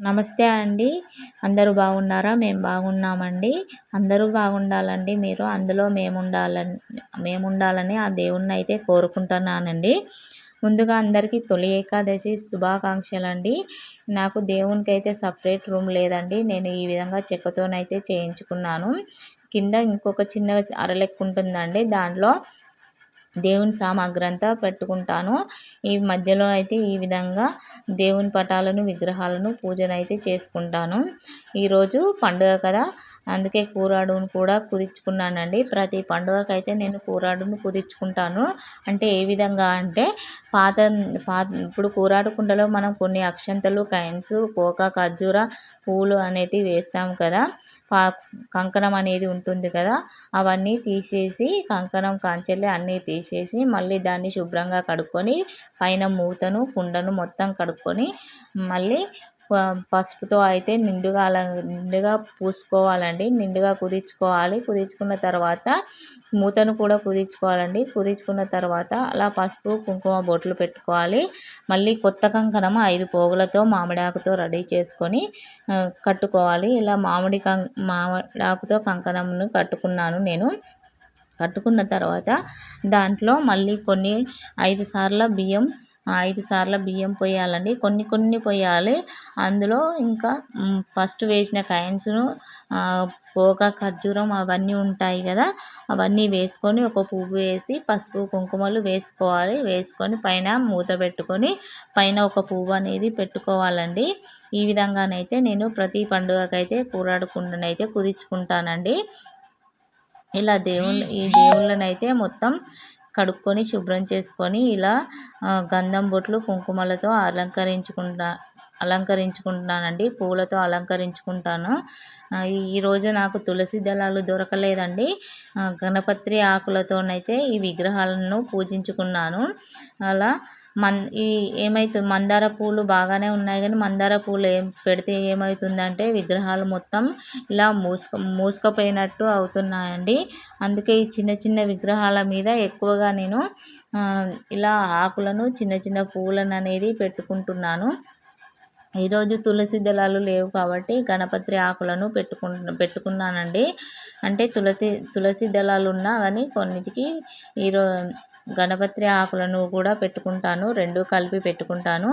నమస్తే అండి. అందరూ బాగున్నారా? మేము బాగున్నామండి. అందరూ బాగుండాలండి మీరు. అందులో మేము ఉండాలని మేము ఉండాలని ఆ దేవుణ్ణి అయితే కోరుకుంటున్నానండి. ముందుగా అందరికీ తొలి ఏకాదశి శుభాకాంక్షలు అండి నాకు దేవునికి అయితే సపరేట్ రూమ్ లేదండి. నేను ఈ విధంగా చెక్కతోనైతే చేయించుకున్నాను. కింద ఇంకొక చిన్న అరలెక్కు ఉంటుందండి దాంట్లో దేవుని సామాగ్రి అంతా పెట్టుకుంటాను. ఈ మధ్యలో అయితే ఈ విధంగా దేవుని పటాలను విగ్రహాలను పూజను అయితే చేసుకుంటాను ఈరోజు పండుగ కదా అందుకే కూరాడును కూడా కుదించుకున్నానండి ప్రతి పండుగకైతే నేను కూరాడును కుదించుకుంటాను అంటే ఏ విధంగా అంటే పాత పాత ఇప్పుడు కూరాడు కుండలో మనం కొన్ని అక్షంతలు కైన్స్ పోక ఖర్జూర పూలు అనేటివి వేస్తాం కదా. పా కంకణం అనేది ఉంటుంది కదా అవన్నీ తీసేసి కంకణం కాంచెల్లి అన్నీ తీసి వేసేసి మళ్ళీ దాన్ని శుభ్రంగా కడుక్కొని పైన మూతను కుండను మొత్తం కడుక్కొని మళ్ళీ పసుపుతో అయితే నిండుగా అలా నిండుగా పూసుకోవాలండి. నిండుగా కుదించుకోవాలి కుదించుకున్న తర్వాత మూతను కూడా కుదించుకోవాలండి కుదించుకున్న తర్వాత అలా పసుపు కుంకుమ బొట్లు పెట్టుకోవాలి. మళ్ళీ కొత్త కంకణం ఐదు పోగులతో మామిడాకుతో రెడీ చేసుకొని కట్టుకోవాలి. ఇలా మామిడి కం మామిడాకుతో కంకణంను కట్టుకున్నాను నేను. కట్టుకున్న తర్వాత దాంట్లో మళ్ళీ కొన్ని ఐదు సార్ల బియ్యం ఐదు సార్ల బియ్యం పోయాలండి. కొన్ని కొన్ని పోయాలి. అందులో ఇంకా ఫస్ట్ వేసిన కాయిన్స్ను పోక ఖర్జూరం అవన్నీ ఉంటాయి కదా అవన్నీ వేసుకొని ఒక పువ్వు వేసి పసుపు కుంకుమలు వేసుకోవాలి. వేసుకొని పైన మూత పెట్టుకొని పైన ఒక పువ్వు అనేది పెట్టుకోవాలండి. ఈ విధంగానైతే నేను ప్రతి పండుగకైతే కూరాడుకుండనైతే కుదించుకుంటానండి ఇలా దేవుళ్ళు ఈ దేవుళ్ళనైతే మొత్తం కడుక్కొని శుభ్రం చేసుకొని ఇలా గంధం బొట్లు కుంకుమలతో అలంకరించుకుంటా అలంకరించుకుంటున్నానండి. పూలతో అలంకరించుకుంటాను. ఈరోజు నాకు తులసి దళాలు దొరకలేదండి. గణపత్రి ఆకులతోనైతే ఈ విగ్రహాలను పూజించుకున్నాను. అలా మన్ ఈ ఏమవుతుంది మందార పూలు బాగానే ఉన్నాయి కానీ మందార పూలు ఏం పెడితే ఏమవుతుందంటే విగ్రహాలు మొత్తం ఇలా మూసుక మూసుకపోయినట్టు అవుతున్నాయండి. అందుకే ఈ చిన్న చిన్న విగ్రహాల మీద ఎక్కువగా నేను ఇలా ఆకులను చిన్న చిన్న పూలను అనేది పెట్టుకుంటున్నాను. ఈరోజు తులసి దళాలు లేవు కాబట్టి గణపతి ఆకులను పెట్టుకు పెట్టుకున్నానండి. అంటే తులసి తులసి దళాలు ఉన్నా కానీ కొన్నిటికి ఈరో గణపతి ఆకులను కూడా పెట్టుకుంటాను. రెండు కలిపి పెట్టుకుంటాను.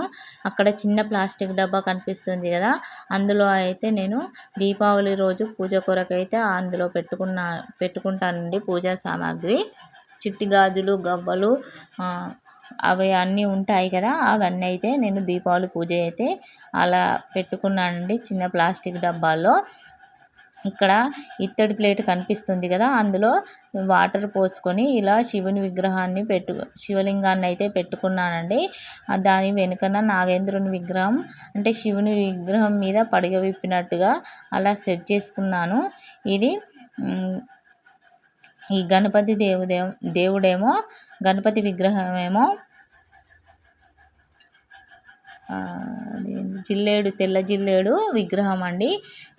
అక్కడ చిన్న ప్లాస్టిక్ డబ్బా కనిపిస్తుంది కదా అందులో అయితే నేను దీపావళి రోజు పూజ కొరకైతే అందులో పెట్టుకున్న పెట్టుకుంటానండి పూజా సామాగ్రి. చిట్టి గాజులు గవ్వలు అవి అన్నీ ఉంటాయి కదా అవన్నీ అయితే నేను దీపావళి పూజ అయితే అలా పెట్టుకున్నానండి చిన్న ప్లాస్టిక్ డబ్బాల్లో. ఇక్కడ ఇత్తడి ప్లేట్ కనిపిస్తుంది కదా అందులో వాటర్ పోసుకొని ఇలా శివుని విగ్రహాన్ని పెట్టు శివలింగాన్ని అయితే పెట్టుకున్నానండి. దాని వెనుకన నాగేంద్రుని విగ్రహం అంటే శివుని విగ్రహం మీద పడగ విప్పినట్టుగా అలా సెట్ చేసుకున్నాను. ఇది ఈ గణపతి దేవుడే దేవుడేమో గణపతి విగ్రహం ఏమో జిల్లేడు తెల్ల జిల్లేడు విగ్రహం అండి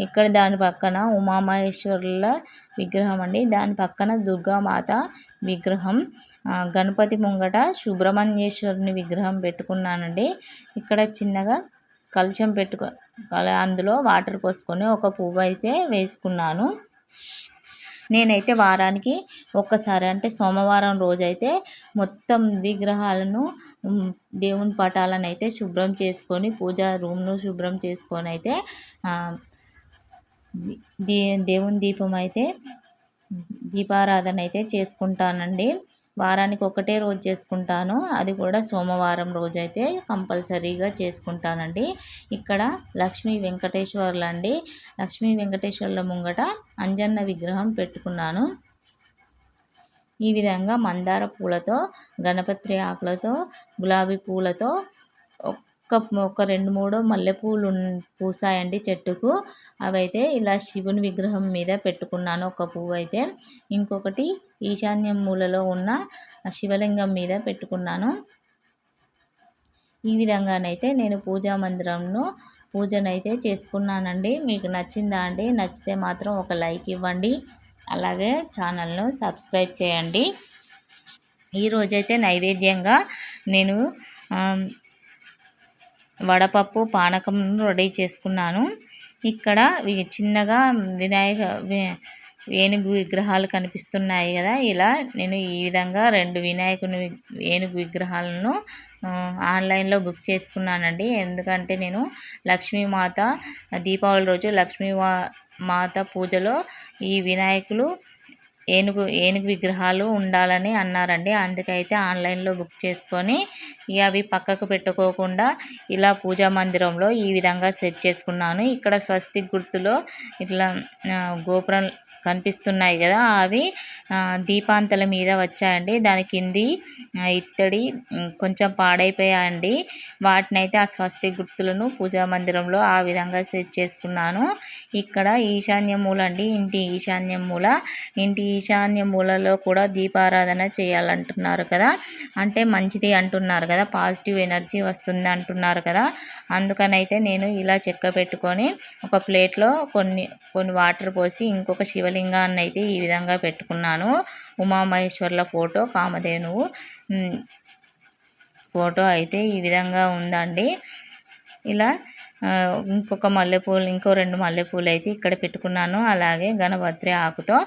ఇక్కడ దాని పక్కన ఉమామహేశ్వరుల విగ్రహం అండి దాని పక్కన దుర్గామాత విగ్రహం. గణపతి ముంగట సుబ్రహ్మణ్యేశ్వరుని విగ్రహం పెట్టుకున్నానండి. ఇక్కడ చిన్నగా కలుషం పెట్టుకో అందులో వాటర్ పోసుకొని ఒక పువ్వు అయితే వేసుకున్నాను. నేనైతే వారానికి ఒక్కసారి అంటే సోమవారం రోజైతే మొత్తం విగ్రహాలను దేవుని పటాలను అయితే శుభ్రం చేసుకొని పూజా రూమ్ను శుభ్రం చేసుకొని అయితే దే దేవుని దీపం అయితే దీపారాధన అయితే చేసుకుంటానండి. వారానికి ఒకటే రోజు చేసుకుంటాను. అది కూడా సోమవారం రోజు అయితే కంపల్సరీగా చేసుకుంటానండి. ఇక్కడ లక్ష్మీ వెంకటేశ్వర్లు అండి లక్ష్మీ వెంకటేశ్వర్ల ముంగట అంజన్న విగ్రహం పెట్టుకున్నాను. ఈ విధంగా మందార పూలతో గణపతి ఆకులతో గులాబీ పూలతో ఒక ఒక రెండు మూడు మల్లెపూలు పూసాయండి చెట్టుకు. అవైతే ఇలా శివుని విగ్రహం మీద పెట్టుకున్నాను ఒక పువ్వు అయితే ఇంకొకటి ఈశాన్యం మూలలో ఉన్న శివలింగం మీద పెట్టుకున్నాను. ఈ విధంగానైతే నేను పూజా మందిరంను పూజనైతే చేసుకున్నానండి. మీకు నచ్చిందా అండి? నచ్చితే మాత్రం ఒక లైక్ ఇవ్వండి. అలాగే ఛానల్ను సబ్స్క్రైబ్ చేయండి. ఈరోజైతే నైవేద్యంగా నేను వడపప్పు పానకం రెడీ చేసుకున్నాను. ఇక్కడ చిన్నగా వినాయక ఏనుగు విగ్రహాలు కనిపిస్తున్నాయి కదా. ఇలా నేను ఈ విధంగా రెండు వినాయకుని ఏనుగు విగ్రహాలను ఆన్లైన్లో బుక్ చేసుకున్నానండి. ఎందుకంటే నేను లక్ష్మీమాత దీపావళి రోజు లక్ష్మీ మాత పూజలో ఈ వినాయకులు ఏనుగు ఏనుగు విగ్రహాలు ఉండాలని అన్నారండి. అందుకైతే ఆన్లైన్లో బుక్ చేసుకొని ఇక అవి పక్కకు పెట్టుకోకుండా ఇలా పూజా మందిరంలో ఈ విధంగా సెట్ చేసుకున్నాను. ఇక్కడ స్వస్తిక్ గుర్తులో ఇట్లా గోపురం కనిపిస్తున్నాయి కదా అవి దీపాంతల మీద వచ్చాయండి. దాని కింది ఇత్తడి కొంచెం పాడైపోయాయండి. వాటిని అయితే ఆ స్వస్తి గుర్తులను పూజా మందిరంలో ఆ విధంగా సెట్ చేసుకున్నాను. ఇక్కడ ఈశాన్య మూల అండి ఇంటి ఈశాన్య మూల. ఇంటి ఈశాన్య మూలలో కూడా దీపారాధన చేయాలంటున్నారు కదా. అంటే మంచిది అంటున్నారు కదా పాజిటివ్ ఎనర్జీ వస్తుంది అంటున్నారు కదా. అందుకనైతే నేను ఇలా చెక్క పెట్టుకొని ఒక ప్లేట్లో కొన్ని కొన్ని వాటర్ పోసి ఇంకొక శివ శివలింగాన్ని అయితే ఈ విధంగా పెట్టుకున్నాను. ఉమామహేశ్వర్ల ఫోటో కామధేనువు ఫోటో అయితే ఈ విధంగా ఉందండి. ఇలా ఇంకొక మల్లెపూలు ఇంకో రెండు మల్లెపూలు అయితే ఇక్కడ పెట్టుకున్నాను. అలాగే గణపత్రి ఆకుతో